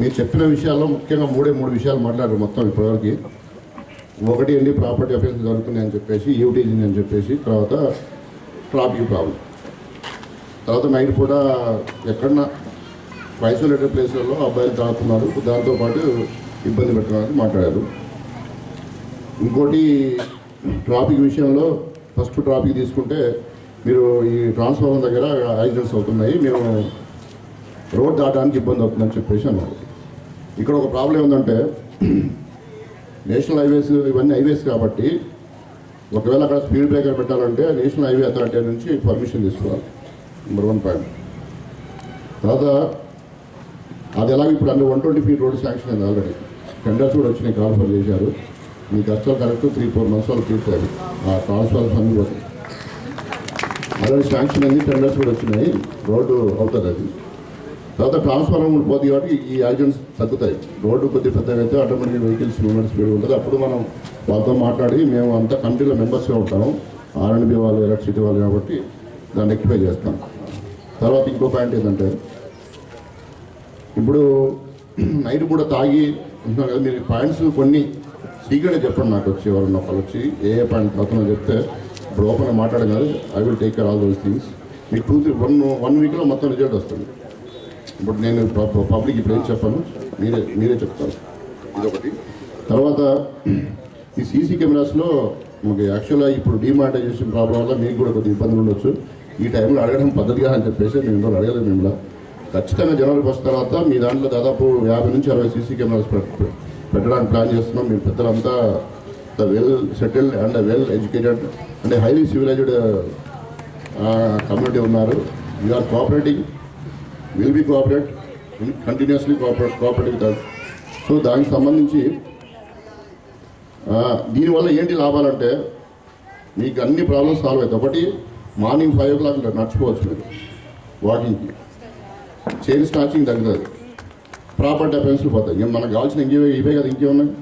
మీరు చెప్పిన విషయాల్లో ముఖ్యంగా మూడే మూడు విషయాలు మాట్లాడారు మొత్తం ఇప్పటివరకు. ఒకటి ఏంటి ప్రాపర్టీ అఫెన్స్ జరుగుతున్నాయి అని చెప్పేసి యూటీజీ అని చెప్పేసి తర్వాత ట్రాఫిక్ ప్రాబ్లం. తర్వాత నైట్ కూడా ఎక్కడన్నా ఐసోలేటెడ్ ప్లేస్లలో అబ్బాయిలు తాగుతున్నారు దాంతోపాటు ఇబ్బంది పెట్టడానికి మాట్లాడారు. ఇంకోటి ట్రాఫిక్ విషయంలో ఫస్ట్ ట్రాఫిక్ తీసుకుంటే మీరు ఈ ట్రాన్స్ఫార్మర్ దగ్గర యాక్సిడెంట్స్ అవుతున్నాయి. మేము రోడ్ దాటడానికి ఇబ్బంది అవుతుందని చెప్పేసి అన్నారు. ఇక్కడ ఒక ప్రాబ్లం ఏంటంటే నేషనల్ హైవేస్ ఇవన్నీ హైవేస్ కాబట్టి ఒకవేళ అక్కడ స్పీడ్ బ్రేకర్ పెట్టాలంటే నేషనల్ హైవే అథారిటీ నుంచి పర్మిషన్ తీసుకోవాలి నెంబర్ వన్ పాయింట్ తర్వాత అది ఎలాగ ఇప్పుడు అన్ని one twenty feet road sanction అయింది ఆల్రెడీ టెండర్స్ కూడా వచ్చినాయి ట్రాన్స్ఫర్ చేశారు. మీ కష్టాలు కరెక్ట్ త్రీ ఫోర్ మంత్స్ వాళ్ళు తీర్చారు. ఆ ట్రాన్స్ఫర్ ఫండ్ కూడా ఆల్రెడీ శాంక్షన్ అయింది టెండర్స్ కూడా వచ్చినాయి రోడ్డు అవుతుంది అది. తర్వాత ట్రాన్స్ఫార్మర్ పోతుంది కాబట్టి ఈ యాక్సిడెంట్స్ తగ్గుతాయి. రోడ్డు కొద్దిగా పెద్దగా అయితే ఆటోమేటిక్ వెహికల్స్ మూమెంట్ స్పీడ్ ఉంటుంది అప్పుడు మనం వాళ్ళతో మాట్లాడి మేము అంతా కంట్రీలో మెంబర్స్గా ఉంటాము. ఆర్ఎండ్బి వాళ్ళు ఎలక్ట్రిసిటీ వాళ్ళు కాబట్టి దాన్ని రెక్టిఫై చేస్తాం. తర్వాత ఇంకో పాయింట్ ఏంటంటే ఇప్పుడు నైట్ కూడా తాగి ఉంటున్నారు కదా మీరు పాయింట్స్ కొన్ని సీక్రెట్ చెప్పండి నాకు వచ్చి ఎవరన్నా ఒకళ్ళు వచ్చి ఏ ఏ పాయింట్ అవుతుందో చెప్తే ఇప్పుడు ఓపెన్గా మాట్లాడడం కాదు. I will take care all those things మీకు టూ త్రీ వన్ వన్ వీక్లో మొత్తం రిజల్ట్ వస్తుంది. ఇప్పుడు నేను పబ్లిక్ ఇప్పుడు ఏం చెప్పాను? మీరే మీరే చెప్తాను ఇదొకటి. తర్వాత ఈ సీసీ కెమెరాస్లో మాకు యాక్చువల్గా ఇప్పుడు డిమానిటైజేషన్ ప్రాబ్లం వల్ల మీకు కూడా కొద్దిగా ఇబ్బందులు ఉండొచ్చు. ఈ టైంలో అడగడం పద్ధతిగా అని చెప్పేసి మేము ఇందులో అడగలేదు మేము ఖచ్చితంగా జనవరికి వచ్చిన తర్వాత మీ దాంట్లో దాదాపు యాభై నుంచి అరవై సీసీ కెమెరాస్ పెట్టడానికి ప్లాన్ చేస్తున్నాం. మీ పెద్దలంతా the well settled and well educated and highly civilised community ఉన్నారు. Are cooperating will be cooperate continuously cooperate cooperate with us so దానికి సంబంధించి దీనివల్ల ఏంటి లాభాలంటే మీకు అన్ని ప్రాబ్లమ్స్ సాల్వ్ అవుతాయి. ఒకటి మార్నింగ్ ఫైవ్ ఓ క్లాక్ నడుచుకోవచ్చు మీరు. వాకింగ్కి చైన్ స్నాచింగ్ తగ్గుతుంది. ప్రాపర్ డెఫెన్స్లు పోతాయి. మనకు కావాల్సిన ఇంకేవే ఇవే కదా ఇంకేమున్నాయి?